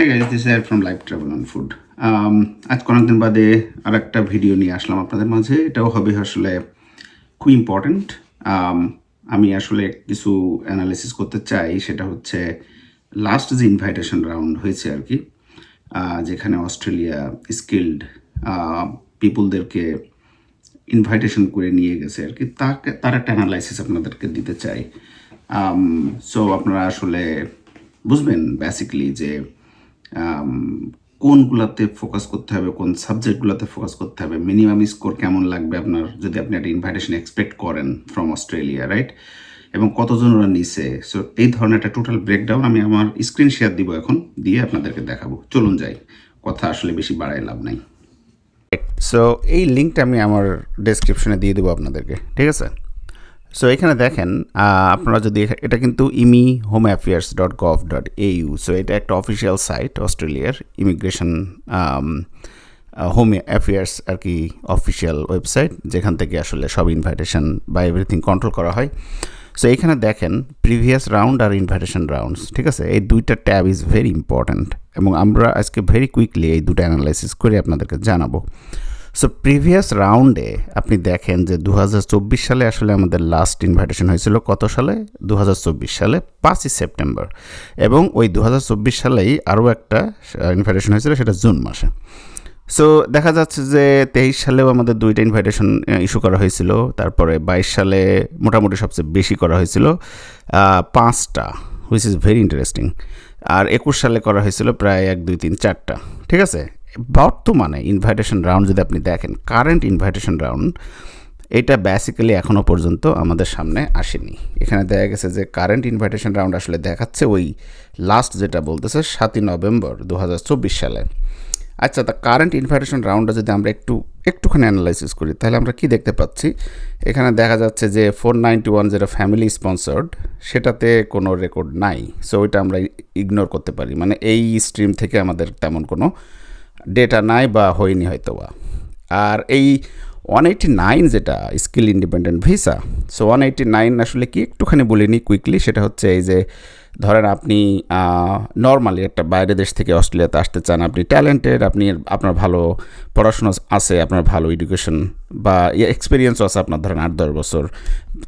হ্যাঁ guys this here from life travel and food আজ কয়েকদিন বাদে আর একটা ভিডিও নিয়ে আসলাম আপনাদের মাঝে। এটাও হবে আসলে খুব ইম্পর্ট্যান্ট আমি আসলে কিছু অ্যানালিসিস করতে চাই। সেটা হচ্ছে লাস্ট যে ইনভাইটেশন রাউন্ড হয়েছে আর কি যেখানে অস্ট্রেলিয়া স্কিল্ড পিপুলদেরকে ইনভাইটেশন করে নিয়ে গেছে আর কি। তাকে তার একটা অ্যানালাইসিস আপনাদেরকে দিতে চাই। সো আপনারা আসলে বুঝবেন বেসিক্যালি যে um, কোনগুলোতে ফোকাস করতে হবে, কোন সাবজেক্টগুলোতে ফোকাস করতে হবে মিনিমাম স্কোর কেমন লাগবে আপনার, যদি আপনি একটা ইনভাইটেশন এক্সপেক্ট করেন ফ্রম অস্ট্রেলিয়া রাইট এবং কতজন ওরা নিছে? সো এই ধরনের একটা টোটাল ব্রেকডাউন আমি আমার স্ক্রিন শেয়ার দিব এখন, দিয়ে আপনাদেরকে দেখাবো। চলুন যাই, কথা আসলে বেশি বাড়ায় লাভ নাই। সো এই লিঙ্কটা আমি আমার ডেসক্রিপশনে দিয়ে দেবো আপনাদেরকে, ঠিক আছে? সো এখানে দেখেন আপনারা যদি এটা কিন্তু immi home affairs dot gov dot AU so এটা একটা অফিসিয়াল সাইট অস্ট্রেলিয়ার ইমিগ্রেশন হোম অ্যাফেয়ার্স আর কি অফিসিয়াল ওয়েবসাইট যেখান থেকে আসলে সব ইনভাইটেশন বা এভরিথিং কন্ট্রোল করা হয়। সো এখানে দেখেন প্রিভিয়াস রাউন্ড আর ইনভাইটেশন রাউন্ডস ঠিক আছে? এই দুইটা ট্যাব ইজ ভেরি ইম্পর্ট্যান্ট এবং আমরা আজকে ভেরি কুইকলি এই দুটো অ্যানালাইসিস করে আপনাদেরকে জানাব। সো প্রিভিয়াস রাউন্ডে আপনি দেখেন যে দু হাজার চব্বিশ সালে আসলে আমাদের লাস্ট ইনভাইটেশন হয়েছিল কত সালে? দু হাজার চব্বিশ সালে পাঁচই সেপ্টেম্বর। এবং ওই দু হাজার চব্বিশ সালেই আরও একটা ইনভাইটেশন হয়েছিল, সেটা জুন মাসে। সো দেখা যাচ্ছে যে তেইশ সালেও আমাদের দুইটা ইনভাইটেশন ইস্যু করা হয়েছিল। তারপরে বাইশ সালে মোটামুটি সবচেয়ে বেশি করা হয়েছিল পাঁচটা হুইচ ইজ ভেরি ইন্টারেস্টিং আর একুশ সালে করা হয়েছিল প্রায় এক, দুই, তিন, চারটা। ঠিক আছে? বর্তমানে ইনভাইটেশন রাউন্ড যদি আপনি দেখেন কারেন্ট ইনভাইটেশন রাউন্ড এটা বেসিক্যালি এখনও পর্যন্ত আমাদের সামনে আসেনি। এখানে দেখা গেছে যে কারেন্ট ইনভাইটেশন রাউন্ড আসলে দেখাচ্ছে ওই লাস্ট যেটা বলতেছে, সাতই নভেম্বর দু হাজার চব্বিশ সালে। আচ্ছা তা কারেন্ট ইনভাইটেশন রাউন্ডটা যদি আমরা একটু, একটুখানি অ্যানালাইসিস করি, তাহলে আমরা কি দেখতে পাচ্ছি? এখানে দেখা যাচ্ছে যে ফোর নাইনটি ওয়ান যেটা ফ্যামিলি স্পন্সর্ড সেটাতে কোনো রেকর্ড নাই। সো ওইটা আমরা ইগনোর করতে পারি। মানে এই স্ট্রিম থেকে আমাদের তেমন কোনো ডেটা নাই বা হয়নি হয়তো বা আর এই ওয়ান এইটি নাইন যেটা skill independent visa so one eighty nine আসলে কি একটুখানি বলিনি কুইকলি সেটা হচ্ছে এই যে ধরেন আপনি নর্মালি একটা বাইরের দেশ থেকে অস্ট্রেলিয়াতে আসতে চান, আপনি ট্যালেন্টেড আপনি আপনার ভালো পড়াশোনা আছে, আপনার ভালো এডুকেশন বা এক্সপিরিয়েন্সও আছে আপনার ধরেন আট, দশ বছর।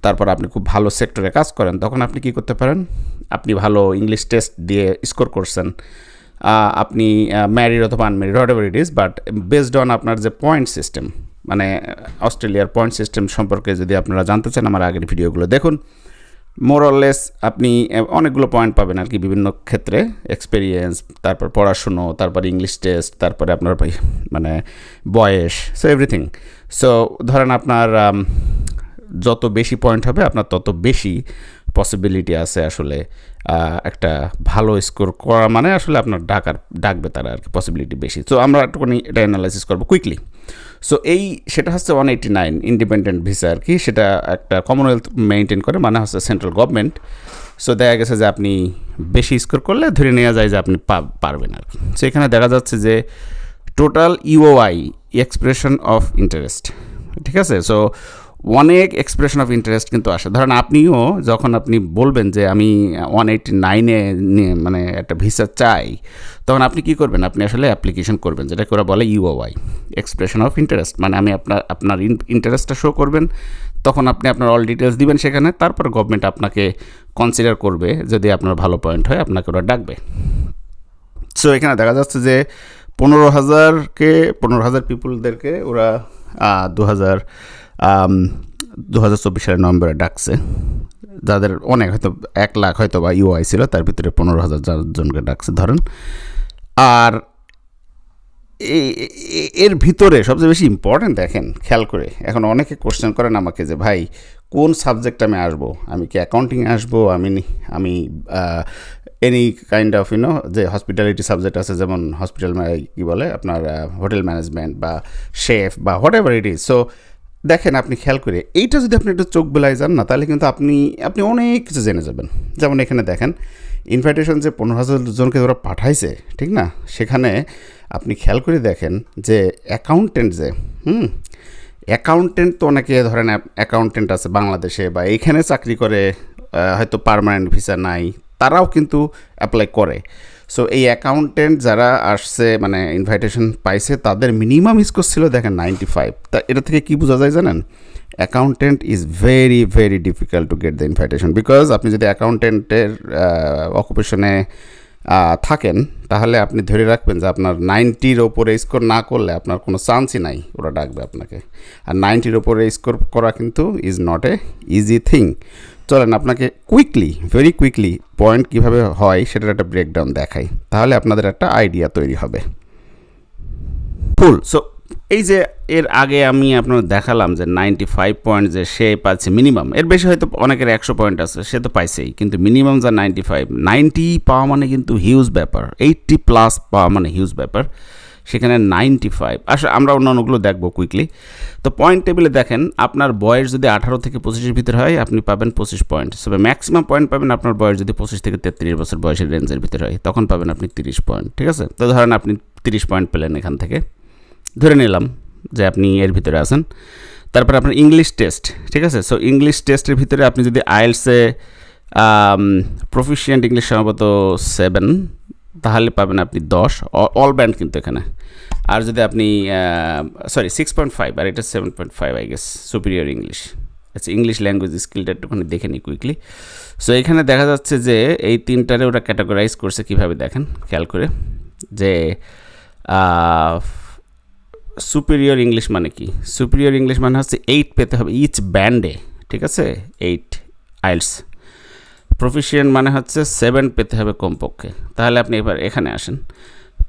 তারপর আপনি খুব ভালো সেক্টরে কাজ করেন, তখন আপনি কি করতে পারেন? আপনি ভালো ইংলিশ টেস্ট দিয়ে স্কোর করছেন। আপনি ম্যারিড অথবা unmarried whatever it is but based on আপনার যে পয়েন্ট সিস্টেম মানে অস্ট্রেলিয়ার পয়েন্ট সিস্টেম সম্পর্কে যদি আপনারা জানতে চান আমার আগের ভিডিওগুলো, দেখুন মোরলেস আপনি অনেকগুলো পয়েন্ট পাবেন আর কি বিভিন্ন ক্ষেত্রে এক্সপেরিয়েন্স তারপর পড়াশুনো, তারপর ইংলিশ টেস্ট তারপরে আপনার মানে বয়স সো এভরিথিং সো ধরেন আপনার যত বেশি পয়েন্ট হবে, আপনার তত বেশি পসিবিলিটি আছে আসলে একটা ভালো স্কোর করা মানে আসলে আপনার ডাকার, ডাকবে তারা আর কি পসিবিলিটি বেশি। সো আমরা একটুখানি এটা অ্যানালাইসিস করব কুইকলি সো এই সেটা হচ্ছে one eighty nine independent visa আর কি সেটা একটা কমনওয়েলথ মেনটেন করে মানে হচ্ছে সেন্ট্রাল গভর্নমেন্ট সো দেখা গেছে যে আপনি বেশি স্কোর করলে ধরে নেওয়া যায় যে আপনি পারবেন আর কি সো এখানে দেখা যাচ্ছে যে total EOI expression of interest ঠিক আছে? সো অনেক এক্সপ্রেশন অফ ইন্টারেস্ট কিন্তু আসে। ধরেন আপনিও যখন আপনি বলবেন যে আমি ওয়ান এইটি নাইনে মানে একটা ভিসা চাই, তখন আপনি কি করবেন? আপনি আসলে অ্যাপ্লিকেশন করবেন, যেটাকে ওরা বলে ইউওআই এক্সপ্রেশন অফ ইন্টারেস্ট মানে আমি আপনার আপনার ইন্টারেস্টটা শো করবেন, তখন আপনি আপনার অল ডিটেলস দিবেন সেখানে, তারপর গভর্নমেন্ট আপনাকে কনসিডার করবে যদি আপনার ভালো পয়েন্ট হয়, আপনাকে ওরা ডাকবে। সো এখানে দেখা যাচ্ছে যে পনেরো হাজারকে, পনেরো হাজার পিপুলদেরকে ওরা দু হাজার দু হাজার চব্বিশ সালের নভেম্বরে ডাকছে। যাদের অনেক হয়তো, এক লাখ হয়তো বা ইউআই ছিল, তার ভিতরে পনেরো হাজার জনকে ডাকছে, ধরেন। আর এর ভিতরে সবচেয়ে বেশি ইম্পর্ট্যান্ট দেখেন, খেয়াল করে। এখন অনেকে কোশ্চেন করেন আমাকে যে, ভাই, কোন সাবজেক্ট আমি আসব? আমি কি অ্যাকাউন্টিংয়ে আসব? আমি আমি any kind of you know যে হসপিটালিটি সাবজেক্ট আছে, যেমন হসপিটাল কী বলে আপনার হোটেল ম্যানেজমেন্ট বা শেফ বা whatever it is so দেখেন আপনি খেয়াল করে, এইটা যদি আপনি একটু চোখ বেলায় যান না, তাহলে কিন্তু আপনি আপনি অনেক কিছু জেনে যাবেন। যেমন এখানে দেখেন ইনভাইটেশন যে পনেরো হাজার জনকে ওরা পাঠাইছে, ঠিক না? সেখানে আপনি খেয়াল করে দেখেন যে অ্যাকাউন্টেন্ট যে, হুম? অ্যাকাউন্টেন্ট তো অনেকে ধরেন অ্যাকাউন্টেন্ট আছে বাংলাদেশে বা এইখানে চাকরি করে হয়তো পার্মানেন্ট ভিসা নাই, তারাও কিন্তু অ্যাপ্লাই করে। সো এই অ্যাকাউন্টেন্ট যারা আসছে মানে ইনভাইটেশন পাইছে, তাদের মিনিমাম স্কোর ছিল দেখেন নাইনটি ফাইভ তা এটা থেকে কী বোঝা যায় জানেন? Accountant is very very difficult to get the invitation because আপনি যদি অ্যাকাউন্টেন্টের অকুপেশনে থাকেন, তাহলে আপনি ধরে রাখবেন যে আপনার নাইনটির ওপরে স্কোর না করলে আপনার কোনো চান্সই নাই, ওরা ডাকবে আপনাকে। আর নাইনটির ওপরে স্কোর করা কিন্তু is not a easy thing চলেন, আপনাকে কুইকলি ভেরি কুইকলি পয়েন্ট কীভাবে হয় সেটার একটা ব্রেকডাউন দেখাই। তাহলে আপনাদের একটা আইডিয়া তৈরি হবে। ফুল সো এই যে এর আগে আমি আপনার দেখালাম যে নাইনটি ফাইভ পয়েন্ট যে সে পাচ্ছে মিনিমাম এর বেশি হয়তো অনেকের একশো পয়েন্ট আছে, সে তো পাইছেই। কিন্তু মিনিমাম যা নাইনটি ফাইভ নাইনটি পাওয়া মানে কিন্তু হিউজ ব্যাপার। এইটটি প্লাস পাওয়া মানে হিউজ ব্যাপার। সেখানে নাইনটি ফাইভ আসলে আমরা অন্যান্যগুলো দেখব কুইকলি তো পয়েন্ট টেবিলে দেখেন, আপনার বয়স যদি আঠারো থেকে পঁচিশের ভিতরে হয়, আপনি পাবেন পঁচিশ পয়েন্ট তবে ম্যাক্সিমাম পয়েন্ট পাবেন আপনার বয়স যদি পঁচিশ থেকে তেত্রিশ বছর বয়সের রেঞ্জের ভিতরে হয়, তখন পাবেন আপনি তিরিশ পয়েন্ট ঠিক আছে? তো ধরেন আপনি তিরিশ পয়েন্ট পেলেন এখান থেকে। ধরে নিলাম যে আপনি এর ভিতরে আছেন। তারপর আপনার ইংলিশ টেস্ট ঠিক আছে? সো ইংলিশ টেস্টের ভিতরে আপনি যদি আইএলসে প্রফিসিয়েন্ট ইংলিশ সম্ভবত সেভেন তাহলে পাবেন আপনি দশ। অল ব্যান্ড কিন্তু এখানে। আর যদি আপনি সরি সিক্স পয়েন্ট ফাইভ আর এটা seven point five I guess superior English আচ্ছা ইংলিশ ল্যাঙ্গুয়েজ স্কিলটা একটুখানি দেখে নিই কুইকলি সো এখানে দেখা যাচ্ছে যে এই তিনটারে ওরা ক্যাটাগরাইজ করছে কীভাবে দেখেন, খেয়াল করে। যে সুপিরিয়র ইংলিশ মানে কি? সুপিরিয়র ইংলিশ মানে হচ্ছে এইট পেতে হবে ইচ ব্যান্ডে ঠিক আছে? এইট আইলস প্রফিসিয়েন্ট মানে হচ্ছে সেভেন পেতে হবে কমপক্ষে। তাহলে আপনি এবার এখানে আসেন।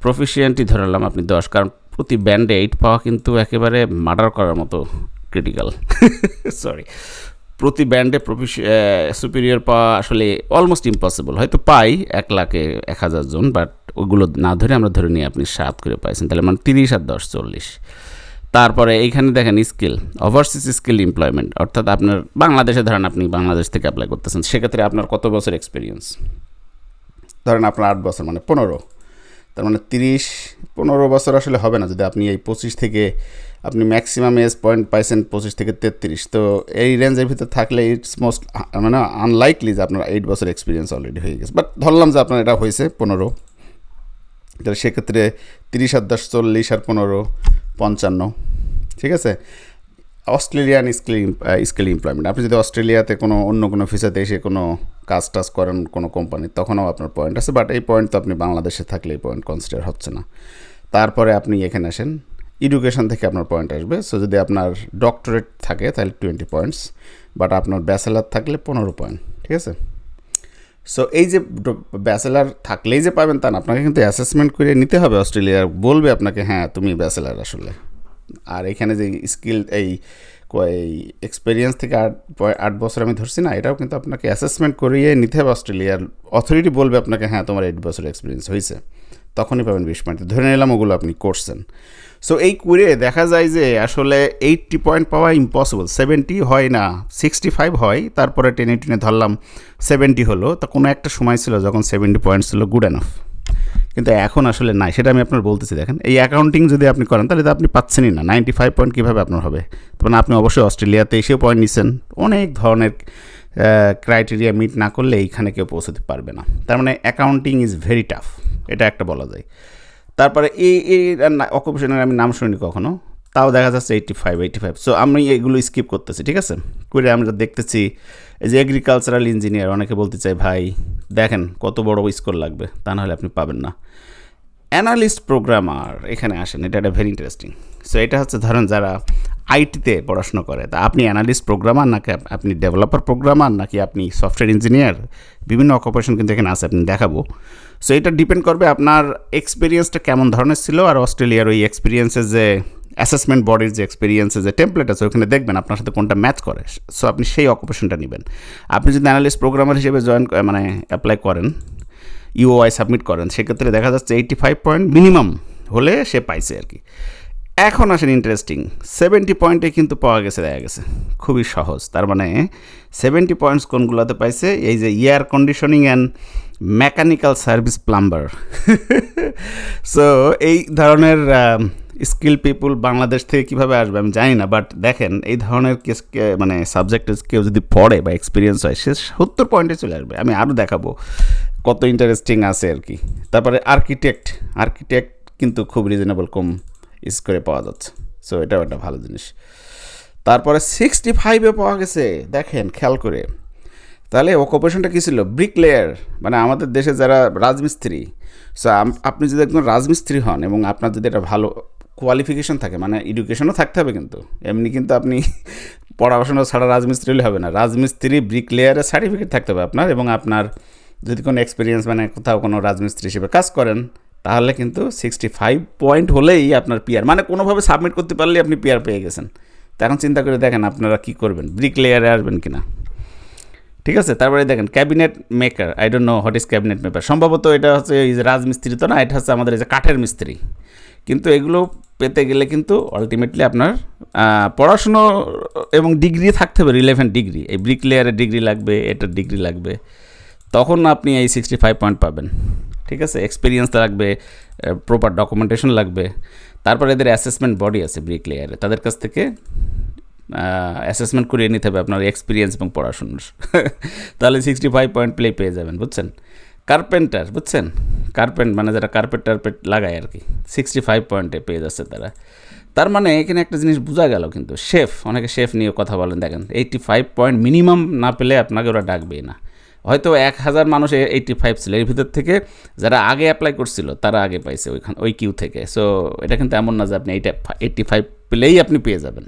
প্রফিসিয়েন্টই ধরালাম আপনি দশ, কারণ প্রতি ব্যান্ডে এইট পাওয়া কিন্তু একেবারে মার্ডার করার মতো ক্রিটিক্যাল সরি প্রতি ব্যান্ডে সুপিরিয়র পাওয়া আসলে অলমোস্ট ইম্পসিবল হয়তো পাই এক লাখে এক হাজার জন বাট ওগুলো না ধরে আমরা ধরে নিই আপনি সাত করে পাইছেন। তাহলে মানে তিরিশ আর দশ, চল্লিশ। তারপরে এইখানে দেখেন স্কিল ওভারসিজ স্কিল এমপ্লয়মেন্ট অর্থাৎ আপনার বাংলাদেশে ধরেন আপনি বাংলাদেশ থেকে অ্যাপ্লাই করতেছেন, সেক্ষেত্রে আপনার কত বছর এক্সপিরিয়েন্স ধরেন আপনার আট বছর মানে পনেরো। তার মানে তিরিশ, পনেরো বছর আসলে হবে না, যদি আপনি এই পঁচিশ থেকে আপনি ম্যাক্সিমাম এজ পয়েন্ট পাইছেন পঁচিশ থেকে তেত্রিশ। তো এই রেঞ্জের ভিতরে থাকলে ইটস মোস্ট মানে আনলাইকলি যে আপনার এইট বছর এক্সপিরিয়েন্স অলরেডি হয়ে গেছে। বাট ধরলাম যে আপনার এটা হয়েছে পনেরো। তাহলে সেক্ষেত্রে তিরিশ আর দশ, চল্লিশ আর পনেরো, পঞ্চান্ন। ঠিক আছে? অস্ট্রেলিয়ান স্কিল স্কিল এমপ্লয়মেন্ট আপনি যদি অস্ট্রেলিয়াতে কোনো অন্য কোনো ভিসাতে এসে কোনো কাজ টাজ করেন কোনো কোম্পানি তখনও আপনার পয়েন্ট আছে। বাট এই পয়েন্ট তো আপনি বাংলাদেশে থাকলে এই পয়েন্ট কনসিডার হচ্ছে না। তারপরে আপনি এখানে আসেন। এডুকেশন থেকে আপনার পয়েন্ট আসবে। সো যদি আপনার ডক্টরেট থাকে, তাহলে টোয়েন্টি পয়েন্টস বাট আপনার ব্যাচেলার থাকলে পনেরো পয়েন্ট ঠিক আছে? সো এই যে ব্যাচেলার থাকলেই যে পাবেন তা না, আপনাকে কিন্তু অ্যাসেসমেন্ট করে নিতে হবে। অস্ট্রেলিয়ার বলবে আপনাকে হ্যাঁ তুমি ব্যাচেলার আসলে। আর এখানে যে স্কিল এই এই এক্সপিরিয়েন্স থেকে আট আট বছর আমি ধরছি না, এটাও কিন্তু আপনাকে অ্যাসেসমেন্ট করিয়ে নিতে হবে। অস্ট্রেলিয়ার অথরিটি বলবে আপনাকে হ্যাঁ তোমার এইট বছর এক্সপিরিয়েন্স হয়েছে তখনই পাবেন বিশ পয়েন্ট। ধরে নিলাম ওগুলো আপনি করছেন। সো এই কুড়ে দেখা যায় যে আসলে এইটটি পয়েন্ট পাওয়া ইম্পসিবল সেভেন্টি হয় না, সিক্সটি ফাইভ হয়, তারপরে টেনে টেনে ধরলাম সেভেন্টি হলো। তা কোনো একটা সময় ছিল যখন সেভেন্টি পয়েন্ট ছিল গুড এনাফ কিন্তু এখন আসলে নাই। সেটা আমি আপনার বলতেছি, দেখেন। এই অ্যাকাউন্টিং যদি আপনি করেন, তাহলে তো আপনি পাচ্ছেনই না। নাইনটি ফাইভ পয়েন্ট কীভাবে আপনার হবে? তখন আপনি অবশ্যই অস্ট্রেলিয়াতে এসেও পয়েন্ট নিচ্ছেন অনেক ধরনের ক্রাইটেরিয়া মিট না করলে এইখানে কেউ পৌঁছতে পারবে না। তার মানে অ্যাকাউন্টিং ইজ ভেরি টাফ এটা একটা বলা যায়। তারপরে এই এই অকুপেশনের আমি নাম শুনিনি কখনো, তাও দেখা যাচ্ছে eighty five eighty five so আমি এগুলো স্কিপ করতেছি, ঠিক আছে? করে আমরা দেখতেছি, এই যে এগ্রিকালচারাল ইঞ্জিনিয়ার অনেকে বলতে চাই ভাই, দেখেন কত বড় স্কোর লাগবে, তা নাহলে আপনি পাবেন না। অ্যানালিস্ট প্রোগ্রামার এখানে আসেন, এটা একটা ভেরি ইন্টারেস্টিং সো এটা হচ্ছে ধরেন যারা আইটিতে পড়াশোনা করে। তা আপনি অ্যানালিস্ট প্রোগ্রামার নাকি আপনি ডেভেলপার প্রোগ্রামার নাকি আপনি সফটওয়্যার ইঞ্জিনিয়ার? বিভিন্ন অকুপেশন কিন্তু এখানে আছে, আপনি দেখাবো। সো এটা ডিপেন্ড করবে আপনার এক্সপিরিয়েন্সটা কেমন ধরনের ছিল আর অস্ট্রেলিয়ার ওই এক্সপিরিয়েন্সের যে অ্যাসেসমেন্ট বডির যে এক্সপিরিয়েন্সের যে টেমপ্লেট আছে, ওখানে দেখবেন আপনার সাথে কোনটা ম্যাচ করে। সো আপনি সেই অকুপেশনটা নেবেন। আপনি যদি অ্যানালিস্ট প্রোগ্রামার হিসেবে জয়েন মানে অ্যাপ্লাই করেন, ইউওআই সাবমিট করেন, সেক্ষেত্রে দেখা যাচ্ছে এইটি ফাইভ পয়েন্ট মিনিমাম হলে সে পাইছে আর কি। এখন আসেন ইন্টারেস্টিং সেভেন্টি পয়েন্টে কিন্তু পাওয়া গেছে, দেখা গেছে। খুবই সহজ। তার মানে সেভেন্টি পয়েন্টস কোনগুলোতে পাইছে? এই যে air conditioning and mechanical service plumber so এই ধরনের স্কিল পিপুল বাংলাদেশ থেকে কীভাবে আসবে আমি জানি না বাট দেখেন, এই ধরনের কেস মানে সাবজেক্টে কেউ যদি পড়ে বা এক্সপিরিয়েন্স হয়, সে সত্তর পয়েন্টে চলে আসবে। আমি আরও দেখাবো কত ইন্টারেস্টিং আছে আর কি। তারপরে আর্কিটেক্ট আর্কিটেক্ট কিন্তু খুব রিজনেবল কম। স্কোরে পাওয়া যাচ্ছে। সো এটাও একটা ভালো জিনিস। তারপরে সিক্সটি ফাইভে পাওয়া গেছে। দেখেন, খেয়াল করে। তাহলে অকুপেশনটা কী ছিল? ব্রিক লেয়ার মানে আমাদের দেশে যারা রাজমিস্ত্রি সো আপনি যদি একজন রাজমিস্ত্রি হন এবং আপনার যদি একটা ভালো কোয়ালিফিকেশন থাকে মানে এডুকেশনও থাকতে হবে কিন্তু। এমনি কিন্তু আপনি পড়াশোনা ছাড়া রাজমিস্ত্রি হলে হবে না। রাজমিস্ত্রি ব্রিক লেয়ারের সার্টিফিকেট থাকতে হবে আপনার এবং আপনার যদি কোনো এক্সপিরিয়েন্স মানে কোথাও কোনো রাজমিস্ত্রি হিসেবে কাজ করেন তাহলে কিন্তু সিক্সটি ফাইভ পয়েন্ট হলেই আপনার পিয়ার মানে কোনোভাবে সাবমিট করতে পারলেই আপনি পিয়ার পেয়ে গেছেন। তো এখন চিন্তা করে দেখেন আপনারা কী করবেন ব্রিক লেয়ারে আসবেন কি না ঠিক আছে? তারপরে দেখেন cabinet maker I don't know what is cabinet maker সম্ভবত এটা হচ্ছে এই রাজমিস্ত্রি তো না, এটা হচ্ছে আমাদের এই যে কাঠের মিস্ত্রি। কিন্তু এগুলো পেতে গেলে কিন্তু আলটিমেটলি আপনার পড়াশুনো এবং ডিগ্রি থাকতে হবে রিলেভেন্ট ডিগ্রি এই ব্রিক লেয়ারের ডিগ্রি লাগবে, এটার ডিগ্রি লাগবে। তখন আপনি এই সিক্সটি ফাইভ পয়েন্ট পাবেন। ঠিক আছে? এক্সপিরিয়েন্স লাগবে প্রপার ডকুমেন্টেশন লাগবে। তারপরে এদের অ্যাসেসমেন্ট বডি আছে ব্রিক লেয়ারে তাদের কাছ থেকে অ্যাসেসমেন্ট করিয়ে নিতে হবে আপনার এক্সপিরিয়েন্স এবং পড়াশুনোর। তাহলে সিক্সটি ফাইভ পয়েন্ট প্লে পেয়ে যাবেন, বুঝছেন? কার্পেন্টার বুঝছেন? কার্পেন্ট মানে যারা কার্পেট টার্পেট লাগায় আর কি সিক্সটি ফাইভ পয়েন্টে পেয়ে যাচ্ছে তারা। তার মানে এখানে একটা জিনিস বোঝা গেল কিন্তু শেফ অনেকে শেফ নিয়ে কথা বলেন, দেখেন এইটটি ফাইভ পয়েন্ট মিনিমাম না পেলে আপনাকে ওরা ডাকবেই না। হয়তো এক হাজার মানুষ এইটটি ফাইভ ছিল। এর ভিতর থেকে যারা আগে অ্যাপ্লাই করছিল, তারা আগে পাইছে ওইখান, ওই কিউ থেকে। সো এটা কিন্তু এমন না যে আপনি এইটা এইটটি ফাইভ পেলেই আপনি পেয়ে যাবেন।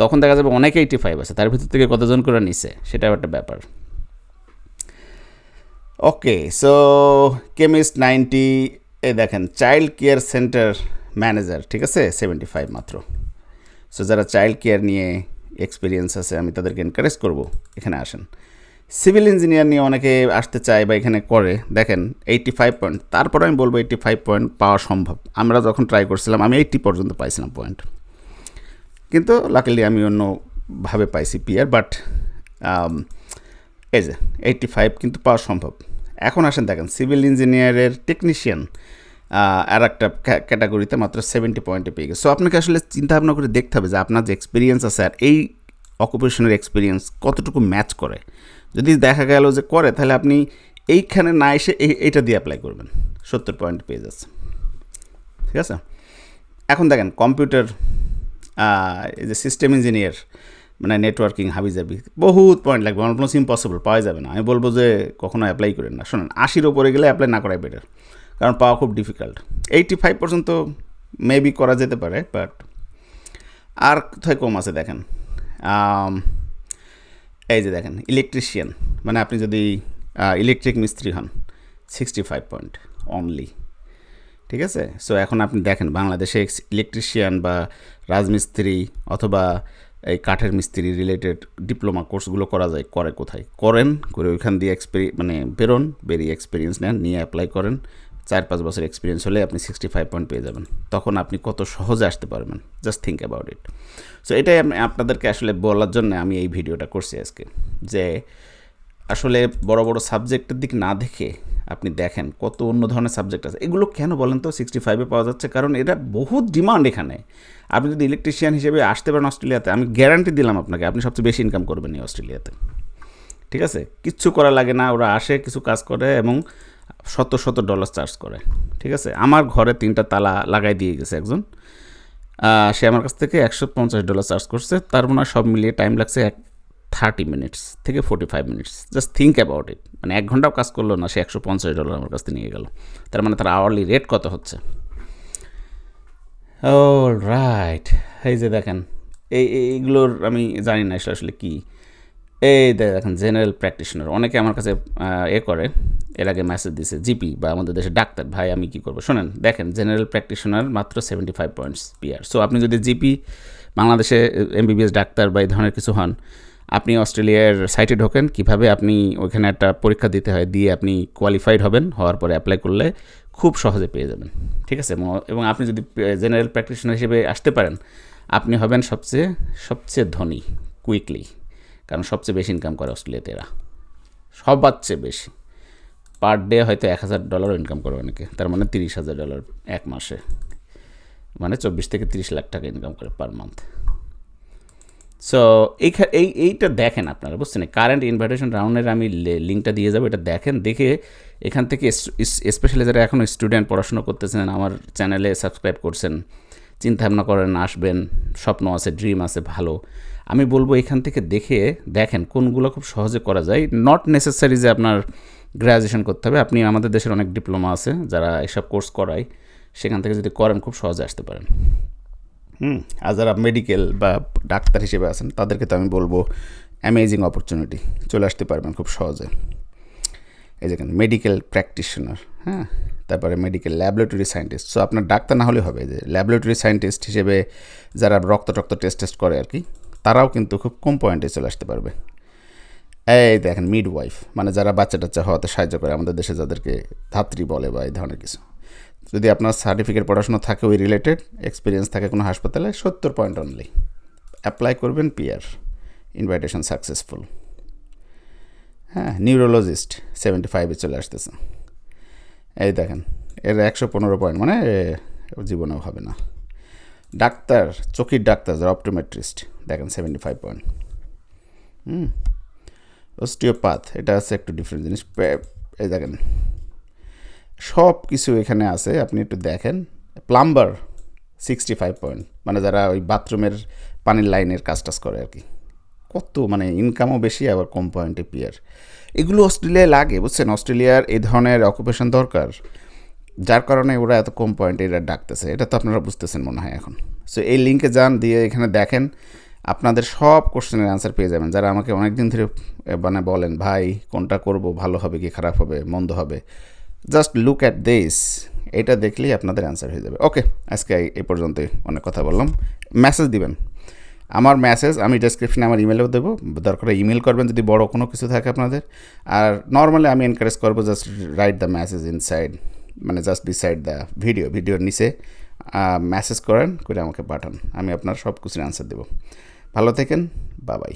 তখন দেখা যাবে অনেক এইটি ফাইভ আছে, তার ভিতর থেকে কতজন করে নিছে, সেটাও একটা ব্যাপার। ওকে সো কেমিস্ট নাইনটি এ দেখেন চাইল্ড কেয়ার সেন্টার ম্যানেজার ঠিক আছে? সেভেন্টি ফাইভ মাত্র। সো যারা চাইল্ড কেয়ার নিয়ে এক্সপিরিয়েন্স আছে, আমি তাদেরকে এনকারেজ করব। এখানে আসেন। সিভিল ইঞ্জিনিয়ার নিয়ে অনেকে আসতে চায় বা এখানে করে, দেখেন এইটটি ফাইভ পয়েন্ট তারপরে আমি বলব এইটটি ফাইভ পয়েন্ট পাওয়া সম্ভব। আমরা যখন ট্রাই করছিলাম, আমি এইটটি পর্যন্ত পাইছিলাম পয়েন্ট কিন্তু লাকিলি আমি অন্যভাবে পাইছি পিয়ার বাট এই যে এইটটি ফাইভ কিন্তু পাওয়া সম্ভব। এখন আসেন, দেখেন সিভিল ইঞ্জিনিয়ারের টেকনিশিয়ান আর একটা ক্যাটাগরিতে মাত্র সেভেন্টি পয়েন্টে পেয়ে গেছে। সো আপনাকে আসলে চিন্তা ভাবনা করে দেখতে হবে যে আপনার যে এক্সপিরিয়েন্স আছে আর এই অকুপেশনের এক্সপিরিয়েন্স কতটুকু ম্যাচ করে। যদি দেখা গেল যে করে, তাহলে আপনি এইখানে না এসে এই, এইটা দিয়ে অ্যাপ্লাই করবেন। সত্তর পয়েন্ট পেয়ে যাচ্ছে। ঠিক আছে? এখন দেখেন কম্পিউটার এই যে সিস্টেম ইঞ্জিনিয়ার মানে নেটওয়ার্কিং হাবিজাবি, বহুত পয়েন্ট লাগবে অলমোস্ট ইম্পসিবল পাওয়া যাবে না। আমি বলব যে কখনো অ্যাপ্লাই করেন না। শোনেন, আশির ওপরে গেলে অ্যাপ্লাই না করাই বেটার কারণ পাওয়া খুব ডিফিকাল্ট এইটি ফাইভ পর্যন্ত মেবি করা যেতে পারে বাট আর কোথায় কম আছে দেখেন? এই যে দেখেন ইলেকট্রিশিয়ান মানে আপনি যদি ইলেকট্রিক মিস্ত্রি হন সিক্সটি ফাইভ পয়েন্ট অনলি ঠিক আছে? সো এখন আপনি দেখেন, বাংলাদেশে ইলেকট্রিশিয়ান বা রাজমিস্ত্রি অথবা এই কাঠের মিস্ত্রি রিলেটেড ডিপ্লোমা কোর্সগুলো করা যায়, করে কোথায়? করেন, করে ওইখান দিয়ে এক্সপেরি মানে বেরোন, বেরিয়ে এক্সপিরিয়েন্স নেন, নিয়ে অ্যাপ্লাই করেন, চার পাঁচ বছর এক্সপিরিয়েন্স হলে আপনি সিক্সটি ফাইভ পয়েন্ট পেয়ে যাবেন। তখন আপনি কত সহজে আসতে পারবেন। Just think about it so এটাই আপনাদেরকে আসলে বলার জন্য আমি এই ভিডিওটা করছি আজকে, যে আসলে বড় বড় সাবজেক্টের দিক না দেখে আপনি দেখেন কত অন্য ধরনের সাবজেক্ট আছে। এগুলো কেন বলেন তো? সিক্সটি ফাইভে পাওয়া যাচ্ছে, কারণ এটা বহুত ডিমান্ড এখানে। আপনি যদি ইলেকট্রিশিয়ান হিসেবে আসতে পারেন অস্ট্রেলিয়াতে, আমি গ্যারান্টি দিলাম আপনাকে, আপনি সবচেয়ে বেশি ইনকাম করবেন এই অস্ট্রেলিয়াতে। ঠিক আছে? কিচ্ছু করা লাগে না, ওরা আসে, কিছু কাজ করে এবং শত শত ডলার চার্জ করে। ঠিক আছে? আমার ঘরে তিনটা তালা লাগাই দিয়ে গেছে একজন। সে আমার কাছ থেকে একশো পঞ্চাশ ডলার চার্জ করছে। তার মনে সব মিলিয়ে টাইম লাগছে এক থার্টি মিনিটস থেকে forty five minutes just think about it মানে এক ঘন্টাও কাজ করল না, সে একশো পঞ্চাশ ডলার আমার কাছ থেকে নিয়ে গেল। তার মানে তার আওয়ারলি রেট কত হচ্ছে? ও রাইট এই যে দেখেন এই, এইগুলোর আমি জানি না আসলে আসলে কী। এই দেখেন জেনারেল প্র্যাকটিশনার অনেকে আমার কাছে এ করে, এর আগে মেসেজ দিছে, জিপি বা আমাদের দেশে ডাক্তার, ভাই, আমি কী করব? শোনেন, দেখেন জেনারেল প্র্যাকটিশনার মাত্র seventy five points peer so আপনি যদি জিপি, বাংলাদেশে এমবিবিএস ডাক্তার বা এই ধরনের কিছু হন, আপনি অস্ট্রেলিয়ার সাইটে ঢোকেন, কীভাবে আপনি ওইখানে একটা পরীক্ষা দিতে হয়, দিয়ে আপনি কোয়ালিফাইড হবেন, হওয়ার পরে অ্যাপ্লাই করলে খুব সহজে পেয়ে যাবেন, ঠিক আছে? এবং আপনি যদি জেনারেল প্র্যাকটিশনার হিসেবে আসতে পারেন, আপনি হবেন সবচেয়ে সবচেয়ে ধনী কুইকলি কারণ সবচেয়ে বেশি ইনকাম করে অস্ট্রেলিয়াতে এরা সবার চেয়ে বেশি। পার ডে হয়তো এক হাজার ডলারও ইনকাম করে অনেকে। তার মানে তিরিশ হাজার ডলার এক মাসে। মানে চব্বিশ থেকে তিরিশ লাখ টাকা ইনকাম করে পার মান্থ সো এই এইটা দেখেন আপনারা, বুঝছেন? কারেন্ট ইনভাইটেশন রাউন্ডের আমি লিঙ্কটা দিয়ে যাব, এটা দেখেন, দেখে এখান থেকে স্পেশালি যারা এখনও স্টুডেন্ট পড়াশোনা করতেছেন, আমার চ্যানেলে সাবস্ক্রাইব করছেন চিন্তা ভাবনা করেন, আসবেন, স্বপ্ন আছে ড্রিম আছে, ভালো। আমি বলব এখান থেকে দেখে দেখেন কোনগুলো খুব সহজে করা যায়। নট নেসেসারি যে আপনার গ্র্যাজুয়েশন করতে হবে। আপনি আমাদের দেশের অনেক ডিপ্লোমা আছে যারা এসব কোর্স করায়। সেখান থেকে যদি করেন, খুব সহজে আসতে পারেন। হুম, আর যারা মেডিকেল বা ডাক্তার হিসেবে আছেন, তাদেরকে তো আমি বলব অ্যামেজিং অপরচুনিটি চলে আসতে পারবেন খুব সহজে। এই দেখেন মেডিকেল প্র্যাকটিশনার হ্যাঁ? তারপরে মেডিকেল ল্যাবরেটরি সায়েন্টিস্ট সো আপনার ডাক্তার না হলে হবে। যে ল্যাবরেটরি সায়েন্টিস্ট হিসেবে যারা রক্ত টক্ত টেস্ট টেস্ট করে আর কি তারাও কিন্তু খুব কম পয়েন্টে চলে আসতে পারবে। এই দেখেন মিড ওয়াইফ মানে যারা বাচ্চা টাচ্চা হওয়াতে সাহায্য করে, আমাদের দেশে যাদেরকে ধাত্রী বলে বা এই ধরনের কিছু। যদি আপনার সার্টিফিকেট পড়াশোনা থাকে ওই রিলেটেড এক্সপিরিয়েন্স থাকে কোনো হাসপাতালে, সত্তর পয়েন্ট অনলি অ্যাপ্লাই করবেন পিয়ার ইনভাইটেশন সাকসেসফুল হ্যাঁ নিউরোলজিস্ট সেভেন্টি ফাইভে চলে আসতেছে। এই দেখেন, এর একশো পনেরো পয়েন্ট মানে জীবনেও হবে না। ডাক্তার চোখের ডাক্তার, যারা অপটোমেট্রিস্ট দেখেন seventy five point hmm osteopath এটা আছে একটু ডিফারেন্ট জিনিস। এই দেখেন সব কিছু এখানে আছে, আপনি একটু দেখেন। প্লাম্বার সিক্সটি ফাইভ পয়েন্ট মানে যারা ওই বাথরুমের পানির লাইনের কাজ টাজ করে আর কি। কত মানে ইনকামও বেশি, আবার কম পয়েন্টে পিয়ার এগুলো অস্ট্রেলিয়ায় লাগে, বুঝছেন? অস্ট্রেলিয়ার এই ধরনের অকুপেশন দরকার। যার কারণে ওরা এত কম পয়েন্টে এরা ডাকতেছে। এটা তো আপনারা বুঝতেছেন মনে হয় এখন। সো এই লিঙ্কে যান, দিয়ে এখানে দেখেন, আপনাদের সব কোশ্চেনের অ্যান্সার পেয়ে যাবেন। যারা আমাকে অনেক দিন ধরে মানে বলেন, ভাই, কোনটা করব? ভালো হবে কি খারাপ হবে? মন্দ হবে? জাস্ট লুক অ্যাট দিস এটা দেখলেই আপনাদের অ্যান্সার হয়ে যাবে। ওকে আজকে এই- পর্যন্তই অনেক কথা বললাম। মেসেজ দিবেন। আমার মেসেজ আমি ডেসক্রিপশনে আমার ইমেলেও দেবো। দরকার ইমেল করবেন যদি বড় কোনো কিছু থাকে আপনাদের। আর নর্মালি আমি এনকারেজ করব just write the message inside মানে জাস্ট বিসাইড দ্য ভিডিও ভিডিওর নিচে মেসেজ করেন, করে আমাকে পাঠান। আমি আপনার সব কিছুর অ্যান্সার দেবো। ভালো থেকেন বাবাই